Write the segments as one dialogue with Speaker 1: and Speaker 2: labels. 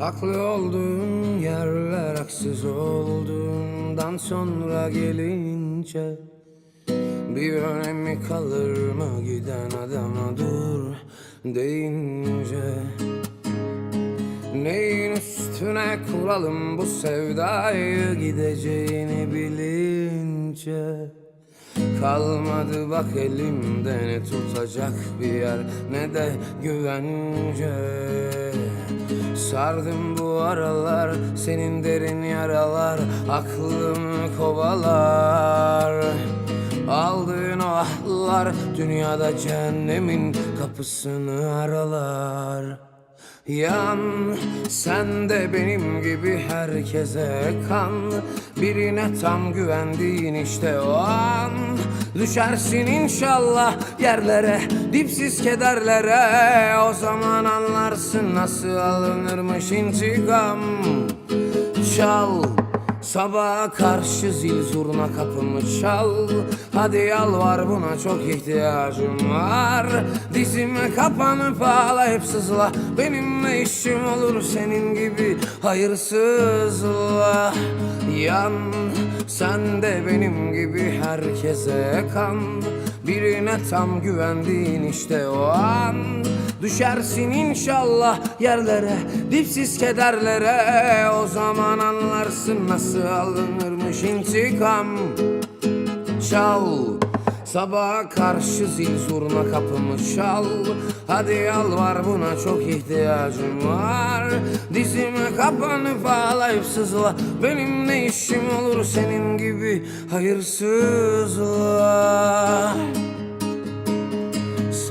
Speaker 1: Haklı olduğun yerler haksız olduğundan sonra gelince Bir önemi kalır mı giden adama? Dur deyince Neyin üstüne kuralım bu sevdayı gideceğini bilince Kalmadı bak elimde ne tutacak bir yer ne de güvence Sardım bu aralar senin derin yaralar aklımı kovalar. Aldığın o ahlar dünyada cehennemin kapısını aralar Yan sen de benim gibi herkese kan. Birine tam güvendiğin işte o an. Düşersin inşallah yerlere dipsiz kederlere. O zaman anlarsın nasıl alınırmış intikam. Çal Sabaha karşı zil zurna kapımı çal. Hadi yalvar buna çok ihtiyacım var. Dizime kapanıp ağlayıp sızla. Benimle işim olur senin gibi hayırsızla. Yan sen de benim gibi herkese kan. Birine tam güvendiğin işte o an Düşersin inşallah yerlere Dipsiz kederlere. O zaman anlarsın nasıl alınırmış intikam. Çal Sabaha karşı zil zurna kapımı çal. Hadi yalvar buna çok ihtiyacım var. Dizime kapanıp ağlayıp sızla Benim ne işim olur senin gibi hayırsızla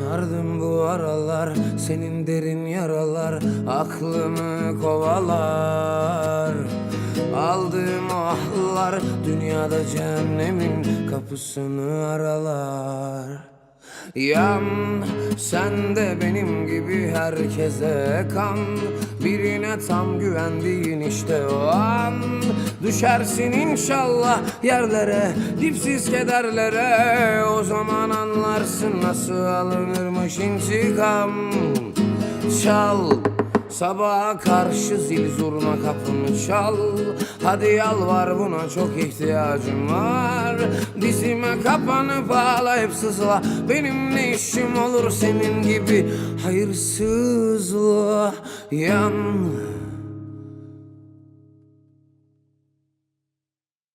Speaker 1: Sardım bu aralar senin derin yaralar aklımı kovalar. Aldığım ahlar dünyada cehennemin kapısını aralar. Yan sen de benim gibi herkese kan. Birine tam güvendiğin işte o an Düşersin inşallah yerlere Dipsiz kederlere. O zaman anlarsın nasıl alınırmış intikam. Çal Sabaha karşı zil zurna kapımı çal. Hadi yalvar buna çok ihtiyacım var. Dizime kapanıp ağlayıp sızla. Benim ne işim olur senin gibi hayırsızla Yan